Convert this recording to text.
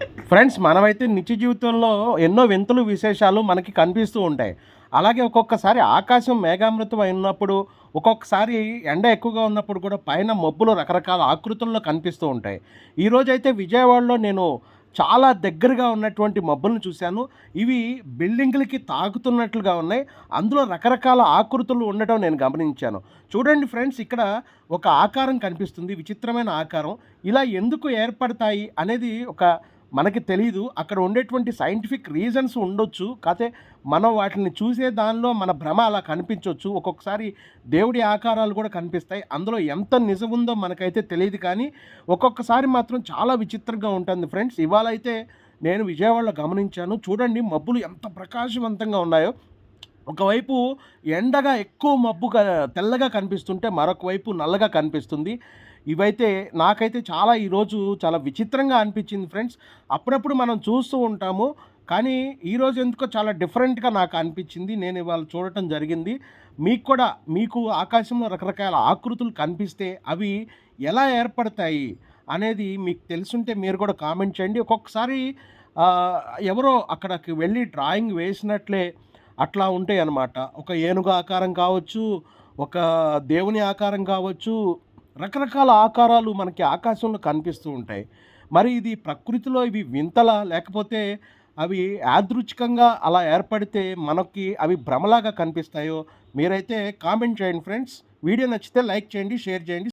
Friends మనమైతే నిత్య జీవితంలో ఎన్నో వింతలు విశేషాలు మనకి కనిపిస్తూ ఉంటాయి. అలాగే ఒక్కొక్కసారి ఆకాశం మేఘామృతం అయినప్పుడు ఒక్కొక్కసారి ఎండ ఎక్కువగా ఉన్నప్పుడు కూడా పైన మబ్బులు రకరకాల ఆకృతుల్లో కనిపిస్తూ ఉంటాయి. ఈరోజు అయితే విజయవాడలో నేను చాలా దగ్గరగా ఉన్నటువంటి మబ్బులను చూశాను. ఇవి బిల్డింగ్లకి తాకుతున్నట్లుగా ఉన్నాయి. అందులో రకరకాల ఆకృతులు ఉండటం నేను గమనించాను. చూడండి ఫ్రెండ్స్ ఇక్కడ ఒక ఆకారం కనిపిస్తుంది విచిత్రమైన ఆకారం. ఇలా ఎందుకు ఏర్పడతాయి అనేది ఒక మనకి తెలియదు అక్కడ ఉండేటువంటి సైంటిఫిక్ రీజన్స్ ఉండొచ్చు. కాకపోతే మనం వాటిని చూసే దానిలో మన భ్రమ అలా కనిపించవచ్చు ఒక్కొక్కసారి దేవుడి ఆకారాలు కూడా కనిపిస్తాయి. అందులో ఎంత నిజం ఉందో మనకైతే తెలియదు కానీ ఒక్కొక్కసారి మాత్రం చాలా విచిత్రంగా ఉంటుంది ఫ్రెండ్స్. ఇవాళ అయితే నేను విజయవాడలో గమనించాను. చూడండి మబ్బులు ఎంత ప్రకాశవంతంగా ఉన్నాయో. ఒకవైపు ఎండగా ఎక్కువ మబ్బుగా తెల్లగా కనిపిస్తుంటే మరొక వైపు నల్లగా కనిపిస్తుంది. ఇవైతే నాకైతే చాలా ఈరోజు చాలా విచిత్రంగా అనిపించింది ఫ్రెండ్స్. అప్పుడప్పుడు మనం చూస్తూ ఉంటాము. కానీ ఈరోజు ఎందుకో చాలా డిఫరెంట్గా నాకు అనిపించింది. నేను ఇవాళ చూడటం జరిగింది. మీకు కూడా మీకు ఆకాశంలో రకరకాల ఆకృతులు కనిపిస్తే అవి ఎలా ఏర్పడతాయి అనేది మీకు తెలుసుంటే మీరు కూడా కామెంట్ చేయండి. ఒక్కొక్కసారి ఎవరో అక్కడికి వెళ్ళి డ్రాయింగ్ వేసినట్లే అట్లా ఉంటాయి అన్నమాట. ఒక ఏనుగు ఆకారం కావచ్చు ఒక దేవుని ఆకారం కావచ్చు రకరకాల ఆకారాలు మనకి ఆకాశంలో కనిపిస్తూ ఉంటాయి. మరి ఇది ప్రకృతిలో ఇవి వింతలా లేకపోతే అవి యాదృచ్ఛికంగా అలా ఏర్పడితే మనకి అవి భ్రమలాగా కనిపిస్తాయో మీరైతే కామెంట్ చేయండి ఫ్రెండ్స్. వీడియో నచ్చితే లైక్ చేయండి షేర్ చేయండి.